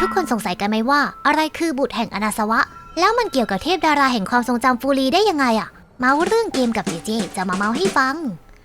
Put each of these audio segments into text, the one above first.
ทุกคนสงสัยกันไหมว่า อะไรคือบุตรแห่งอนาสวะ แล้วมันเกี่ยวกับเทพดาราแห่งความทรงจำฟูรีได้ยังไงอะเมาเรื่องเกมกับเจเจจะมาเมาให้ฟัง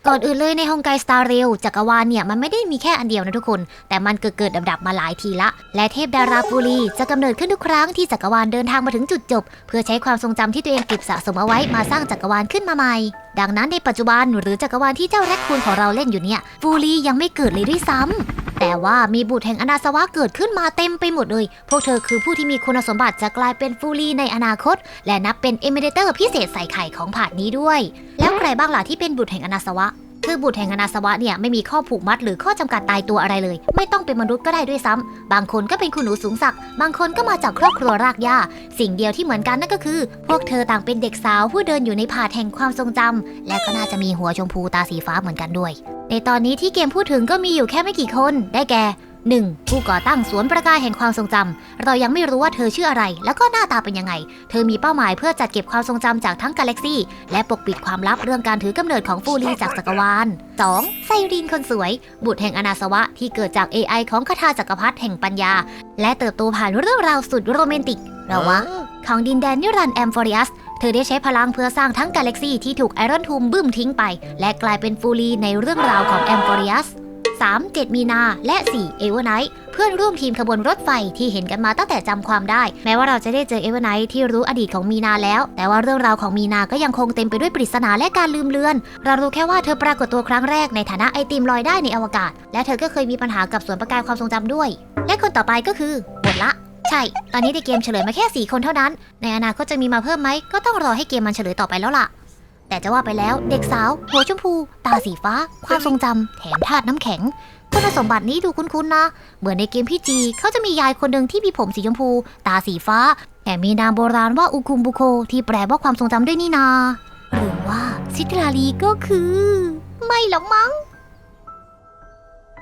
ก่อนอื่นเลยในฮงไกสตาร์เรลจักรวาลเนี่ย มันไม่ได้มีแค่อันเดียวนะทุกคน แต่มันเกิดเกิดดับๆมาหลายทีละ และเทพดาราฟูรีจะกำเนิดขึ้นทุกครั้งที่จักรวาลเดินทางมาถึงจุดจบ เพื่อใช้ความทรงจำที่ตัวเองเก็บสะสมเอาไว้มาสร้างจักรวาลขึ้นมาใหม่ดังนั้นในปัจจุบันหรือจักรวาลที่เจ้าแรคคูนของเราเล่นอยู่เนี่ยฟูรียังไม่เกิดเลยด้วยซ้ำ แต่ว่ามีบุตรแห่งอนาสวะเกิดขึ้นมาเต็มไปหมดเลย พวกเธอคือผู้ที่มีคุณสมบัติจะกลายเป็นฟูรีในอนาคต และนับเป็นเอเมเดเตอร์พิเศษใส่ไข่ของผาดนี้ด้วย แล้วใครบ้างล่ะที่เป็นบุตรแห่งอนาสวะ คือบุตรแห่งอนาสวะเนี่ยไม่มีข้อผูกมัดหรือข้อจำกัดตายตัวอะไรเลย ไม่ต้องเป็นมนุษย์ก็ได้ด้วยซ้ำบางคนก็เป็นคุณหนูสูงศักดิ์บางคนก็มาจากครอบครัวรากหญ้า สิ่งเดียวที่เหมือนกันนั่นก็คือ พวกเธอต่างเป็นเด็กสาวผู้เดินอยู่ในผาดแห่งความทรงจำและก็น่าจะมีหัวชมพูตาสีฟ้าเหมือนกันด้วย ในตอนนี้ที่เกมพูดถึงก็มีอยู่แค่ไม่กี่คนได้แก่ 1. ผู้ก่อตั้งสวนประกายแห่งความทรงจำเรายังไม่รู้ว่าเธอชื่ออะไร แล้วก็หน้าตาเป็นยังไง เธอมีเป้าหมายเพื่อจัดเก็บความทรงจำจากทั้งกาแล็กซี่ และปกปิดความลับเรื่องการถือกำเนิดของฟูรีจากจักรวาล 2. ไซรีนคนสวย บุตรแห่งอนาสวะที่เกิดจาก AI ของคาถาจักรพรรดิแห่งปัญญา และเติบโตผ่านเรื่องราวสุดโรแมนติกเราวะของดินแดนนิรันดร์แอมฟอริอัสเธอได้ใช้พลังเพื่อสร้างทั้งกาแล็กซี่ที่ถูกไอรอนทูมบึ้มทิ้งไป และกลายเป็นฟูรีในเรื่องราวของแอมฟอริอัส 3. 7 มีนา และ 4. เอเวอร์ไนท์เพื่อนร่วมทีมขบวนรถไฟที่เห็นกันมาตั้งแต่จำความได้ แม้ว่าเราจะได้เจอเอเวอร์ไนท์ที่รู้อดีตของมีนาแล้ว แต่ว่าเรื่องราวของมีนาก็ยังคงเต็มไปด้วยปริศนาและการลืมเลือน เรารู้แค่ว่าเธอปรากฏตัวครั้งแรกในฐานะไอติมลอยได้ในอวกาศ และเธอก็เคยมีปัญหากับสวนประกายความทรงจำด้วย และคนต่อไปก็คือหมดละใช่ ตอนนี้ในเกมเฉลยมาแค่ 4 คนเท่านั้น ในอนาคตจะมีมาเพิ่มไหม ก็ต้องรอให้เกมมันเฉลยต่อไปแล้วล่ะ แต่จะว่าไปแล้วเด็กสาว หัวชมพู ตาสีฟ้า ความทรงจำแถมธาตุน้ำแข็ง คุณสมบัตินี้ดูคุ้นๆนะ เหมือนในเกมพี่จีเขาจะมียายคนหนึ่งที่มีผมสีชมพู ตาสีฟ้าแถมมีนามโบราณว่าอุคุมบุโค ที่แปลว่าความทรงจำด้วยนี่นา หรือว่าซิตราลีก็คือ ไม่หรอกมั้ง